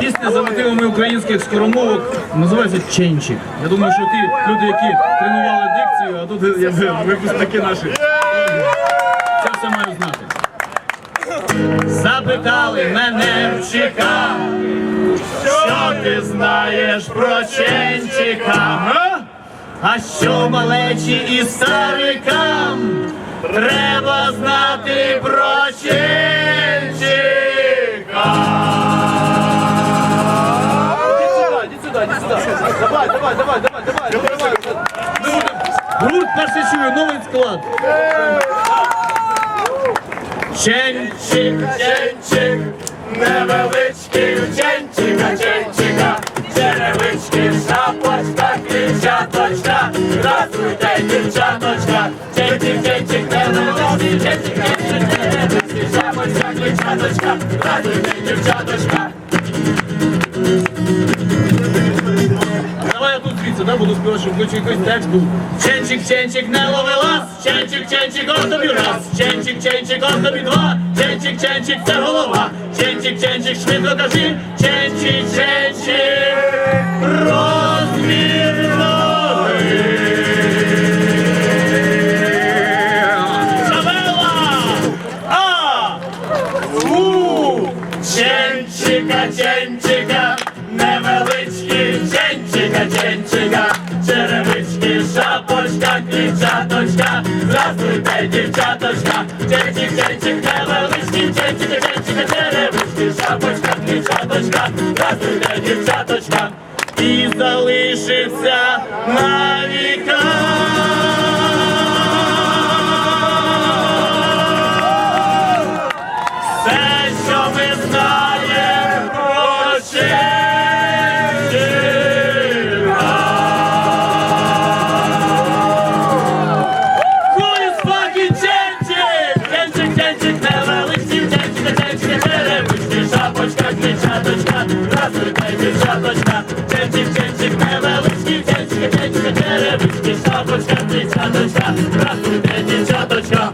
Пісня за мотивами українських скоромовок називається Ченчик. Я думаю, що ті люди, які тренували дикцію, а тут якби, випускники наші. Це все маю знати. Запитали мене в ЧК, що ти знаєш про Ченчика? А що малечі і старикам треба знати про Ченчика? Гурт перший чую, новий склад. Ченчик, ченчик, невеличкий ченчика, ченчика, черевички, шапочка, дівчаточка, здравствуйте, дівчаточка, ченчик, ченчик, невеличкий, ченчик, ченчик, черевички, шапочка, дівчаточка, здравствуйте, дівчаточка. Буду співати, щоб хоч якийсь текст був. Ченчик, ченчик, не лови лас, ченчик, ченчик, он тобі раз, ченчик, ченчик, он тобі два, ченчик, ченчик, це голова, ченчик, ченчик, швидко кажи, ченчик, ченчик, розмір ноги. Ченчика, ченчика, невеличкі, ченчика, черевички, шапочка, дівчаточка, здравствуйте, дівчаточка, ченчик, ченчик, невеличкі, ченчика, ченчика, черевички, шапочка, дівчаточка, здравствуйте, дівчаточка, і залишиться на віка. Все, що ми знаємо про здравствуйте, дівчаточка, Ченчик, Ченчик, невеличкий Ченчик, Ченчик, черевички, шапочка, дівчаточка, здравствуйте, дівчаточка.